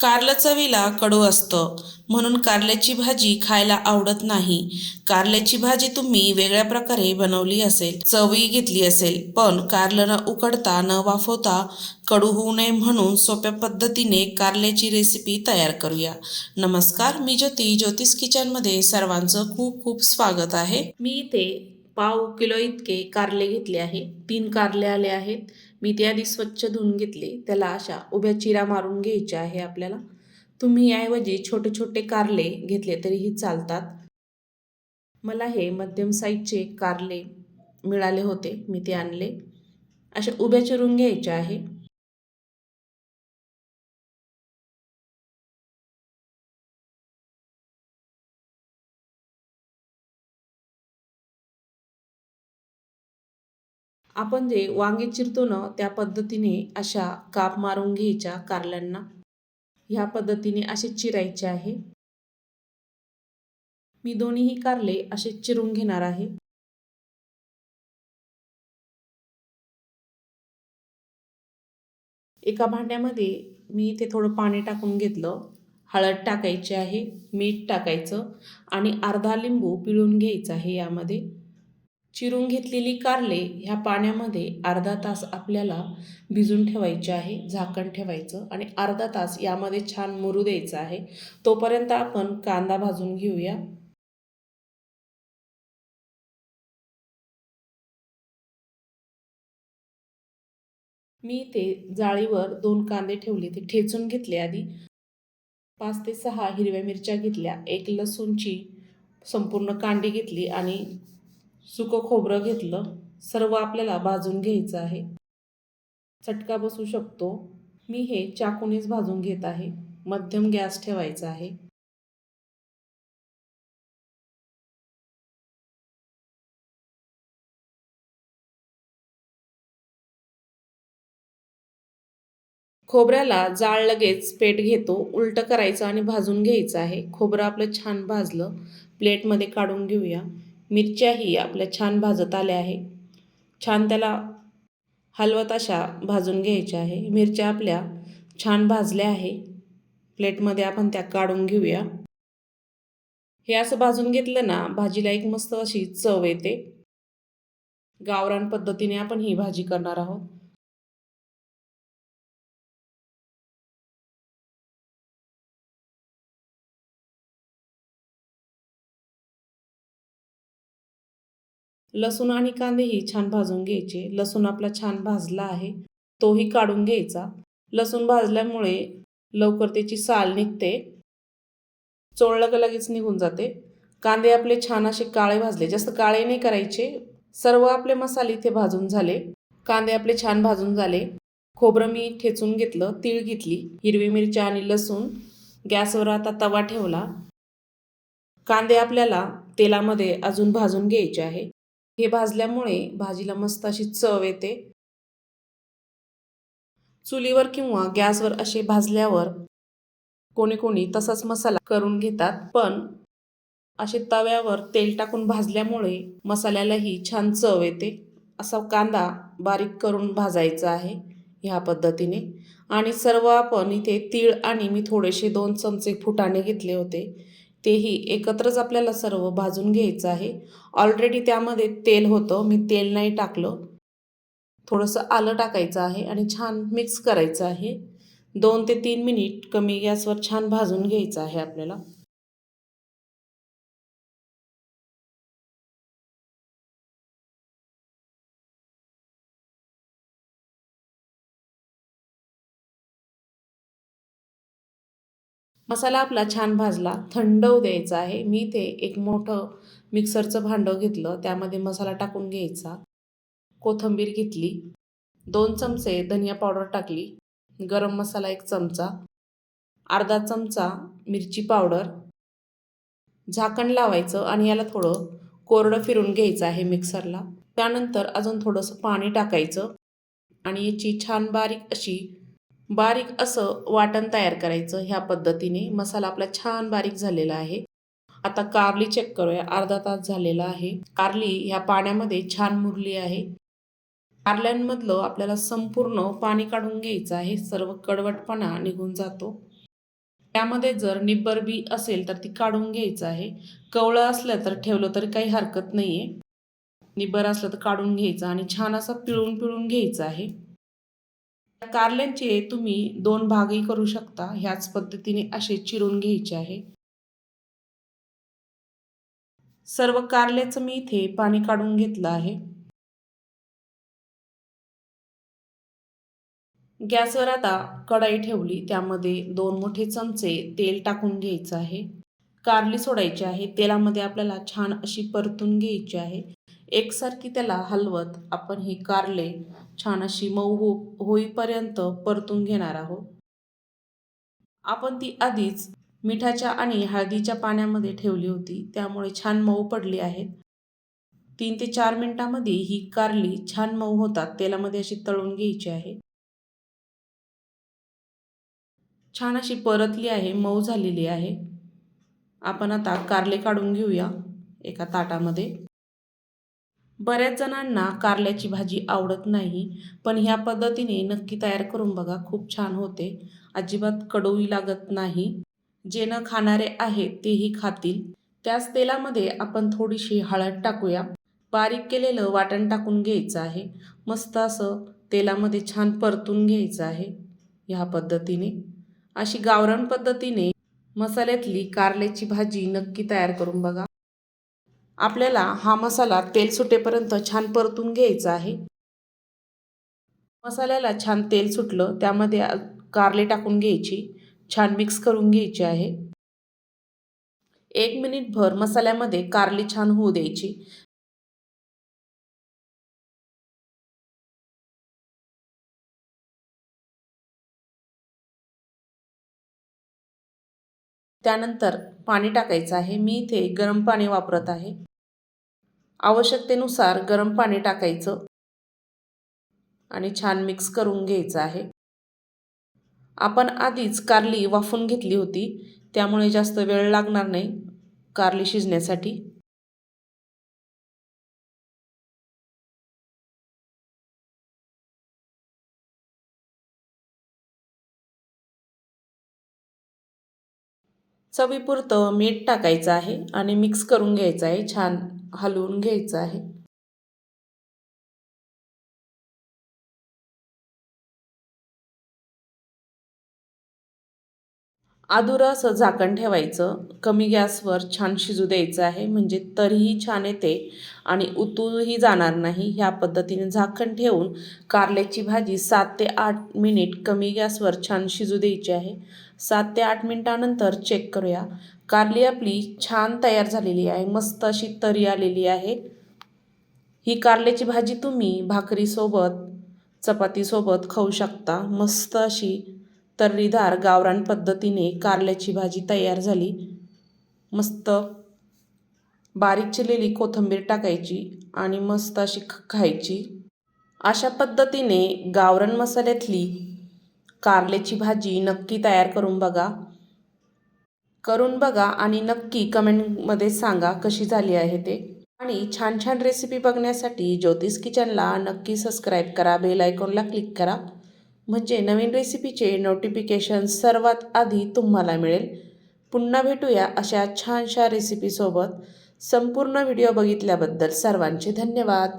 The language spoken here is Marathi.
कारलं चवीला कडू असतं. म्हणून कारल्याची भाजी खायला आवडत नाही. कारल्याची भाजी तुम्ही वेगळ्या प्रकारे बनवली असेल चवी घेतली असेल पण कारलं न उकडता न वाफवता कडू होऊ नये म्हणून सोप्या पद्धतीने कारल्याची रेसिपी तयार करूया. नमस्कार मी ज्योती. ज्योतिष किचनमध्ये सर्वांचं खूप खूप स्वागत आहे. मी इथे पाव किलो इतके कारले घेतले आहे. तीन कारले आले आहेत. मी ते आधी स्वच्छ धुवून घेतले. त्याला अशा उभ्या चिरा मारून घ्यायच्या आहे आपल्याला. तुम्ही ऐवजी छोटे छोटे कारले घेतले तरीही चालतात. मला हे मध्यम साईजचे कारले मिळाले होते. मी ते आणले. अशा उभ्या चिरून घ्यायच्या आहे. आपण जे वांगे चिरतो ना त्या पद्धतीने अशा काप मारून घ्यायच्या कारल्यांना. ह्या पद्धतीने असे चिरायचे आहे. मी दोन्हीही कारले असे चिरून घेणार आहे. एका भांड्यामध्ये मी इथे थोडं पाणी टाकून घेतलं. हळद टाकायची आहे मीठ टाकायचं आणि अर्धा लिंबू पिळून घ्यायचा आहे यामध्ये. चिरून घेतलेली कारले ह्या पाण्यामध्ये अर्धा तास आपल्याला भिजून ठेवायचे आहे झाकण ठेवायचं आणि अर्धा तास यामध्ये छान मुरू द्यायचं आहे. तोपर्यंत आपण कांदा भाजून घेऊया. मी ते जाळीवर दोन कांदे ठेवले ते ठेचून घेतले आधी. पाच ते सहा हिरव्या मिरच्या घेतल्या एक लसूणची संपूर्ण कांडी घेतली आणि सुकं खोबरं घेतलं सर्व आपल्याला भाजून घ्यायचं आहे. चटका बसू शकतो. मी हे चाकूनेच भाजून घेत आहे. मध्यम गॅस ठेवायचा आहे. खोबऱ्याला जाळ लगेच पेट घेतो उलटं करायचं आणि भाजून घ्यायचं आहे. खोबरं आपलं छान भाजलं. प्लेटमध्ये काढून घेऊया. मिरच्याही आपल्या छान भाजत आल्या आहे. छान त्याला हलवत अशा भाजून घ्यायच्या आहे. मिरच्या आपल्या छान भाजल्या आहे. प्लेटमध्ये आपण त्या काढून घेऊया. हे असं भाजून घेतलं ना भाजीला एक मस्त अशी चव येते. गावरान पद्धतीने आपण ही भाजी करणार आहोत. लसूण आणि कांदेही छान भाजून घ्यायचे. लसूण आपला छान भाजला आहे. तोही काढून घ्यायचा. लसूण भाजल्यामुळे लवकर त्याची साल निघते. चोळलं का लगेच निघून जाते. कांदे आपले छान असे काळे भाजले. जास्त काळे नाही करायचे. सर्व आपले मसाले इथे भाजून झाले. कांदे आपले छान भाजून झाले. खोबरं मी ठेचून घेतलं. तीळ घेतली. हिरवी मिरच्या आणि लसूण गॅसवर आता तवा ठेवला. कांदे आपल्याला तेलामध्ये अजून भाजून घ्यायचे आहे. हे भाजल्यामुळे भाजीला मस्त अशी चव येते. चुलीवर किंवा गॅसवर असे भाजल्यावर कोणी कोणी तसाच मसाला करून घेतात पण असे तव्यावर तेल टाकून भाजल्यामुळे मसाल्यालाही छान चव येते. असा कांदा बारीक करून भाजायचा आहे ह्या पद्धतीने. आणि सर्व आपण इथे तीळ आणि मी थोडेसे दोन चमचे फुटाणे घेतले होते. तेही एकत्रच आपल्याला सर्व भाजून घ्यायचं आहे. ऑलरेडी त्यामध्ये तेल होतं. मी तेल नाही टाकलं. थोडंसं आलं टाकायचं आहे आणि छान मिक्स करायचं आहे. दोन ते तीन मिनिट कमी गॅसवर छान भाजून घ्यायचं आहे आपल्याला. मसाला आपला छान भाजला थंड होऊ द्यायचा आहे. मी ते एक मोठं मिक्सरचं भांडं घेतलं त्यामध्ये मसाला टाकून घ्यायचा. कोथिंबीर घेतली दोन चमचे धनिया पावडर टाकली गरम मसाला एक चमचा अर्धा चमचा मिरची पावडर झाकण लावायचं आणि याला थोडं कोरडं फिरून घ्यायचं आहे मिक्सरला. त्यानंतर अजून थोडंसं पाणी टाकायचं आणि याची छान बारीक अशी बारीक असं वाटण तयार करायचं ह्या पद्धतीने. मसाला आपला छान बारीक झालेला आहे. आता कारली चेक करूया. अर्धा तास झालेला आहे. कारली ह्या पाण्यामध्ये छान मुरली आहे. कारल्यांमधलं आपल्याला संपूर्ण पाणी काढून घ्यायचं आहे. सर्व कडवटपणा निघून जातो. त्यामध्ये जर निब्बर बी असेल तर ती काढून घ्यायचं आहे. कवळं असलं तर ठेवलं तरी काही हरकत नाही आहे निब्बर असलं तर काढून घ्यायचं आणि छान असं पिळून पिळून घ्यायचं आहे. कारल्यांचे तुम्ही दोन भागही करू शकता. ह्याच पद्धतीने असे चिरून घ्यायचे आहे. सर्व कारल्याचं मी इथे पाणी काढून घेतलं आहे. गॅसवर आता कढाई ठेवली. त्यामध्ये दोन मोठे चमचे तेल टाकून घ्यायचं आहे. कारली सोडायची आहे. तेलामध्ये आपल्याला छान अशी परतून घ्यायची आहे. एकसारखी त्याला हलवत आपण ही कारले छान अशी मऊ हो होईपर्यंत परतून घेणार आहोत. आपण ती आधीच मिठाच्या आणि हळदीच्या पाण्यामध्ये ठेवली होती त्यामुळे छान मऊ पडली आहेत तीन ते चार मिनिटांमध्ये ही कारली छान मऊ होतात तेलामध्ये अशी तळून घ्यायची आहे. छान अशी परतली आहे मऊ झालेली आहे. आपण आता कारले काढून घेऊया एका ताटामध्ये. बऱ्याच जणांना कारल्याची भाजी आवडत नाही पण ह्या पद्धतीने नक्की तयार करून बघा खूप छान होते. अजिबात कडूही लागत नाही. जे न खाणारे आहेत तेही खातील. त्याच तेलामध्ये आपण थोडीशी हळद टाकूया. बारीक केलेलं वाटण टाकून घ्यायचं आहे. मस्त असं तेलामध्ये छान परतून घ्यायचं आहे ह्या पद्धतीने. अशी गावरान पद्धतीने मसाल्यातली कारल्याची भाजी नक्की तयार करून बघा. आपल्याला हा मसाला तेल सुटेपर्यंत छान परतून घ्यायचा आहे. मसाल्याला छान तेल सुटलं त्यामध्ये कारले टाकून घ्यायची छान मिक्स करून घ्यायची आहे. एक मिनिटभर मसाल्यामध्ये कारली छान होऊ द्यायची. त्यानंतर पाणी टाकायचं आहे. मी इथे गरम पाणी वापरत आहे. आवश्यकतेनुसार गरम पाणी टाकायचं आणि छान मिक्स करून घ्यायचं आहे. आपण आधीच कारली वाफून घेतली होती. त्यामुळे जास्त वेळ लागणार नाही कारली शिजण्यासाठी. चवीपुरतं मीठ टाकायचं आहे आणि मिक्स करून घ्यायचं आहे छान हलवून घ्यायचं आहे. आदुरं असं झाकण ठेवायचं. कमी गॅसवर छान शिजू द्यायचं आहे. म्हणजे तरीही छान येते आणि उतूही जाणार नाही. ह्या पद्धतीने झाकण ठेवून कारल्याची भाजी सात ते आठ मिनिट कमी गॅसवर छान शिजू द्यायची आहे. सात ते आठ मिनिटानंतर चेक करूया. कारली आपली छान तयार झालेली आहे. मस्त अशी तरी आलेली आहे. ही कारल्याची भाजी तुम्ही भाकरीसोबत चपातीसोबत खाऊ शकता. मस्त अशी तर्रीदार गावरान पद्धतीने कारल्याची भाजी तयार झाली. मस्त बारीक चिरलेली कोथिंबीर टाकायची आणि मस्त अशी खायची. अशा पद्धतीने गावरान मसाल्यातली कारल्याची भाजी नक्की तयार करून बघा. करून बघा आणि नक्की कमेंटमध्ये सांगा कशी झाली आहे ते. आणि छान छान रेसिपी बघण्यासाठी ज्योतिष किचनला नक्की सबस्क्राईब करा बेल आयकॉनला क्लिक करा. म्हणजे नवीन रेसिपीचे नोटिफिकेशन सर्वात आधी तुम्हाला मिळेल. पुन्हा भेटूया अशा छानशा रेसिपीसोबत संपूर्ण व्हिडिओ बघितल्याबद्दल सर्वांचे धन्यवाद.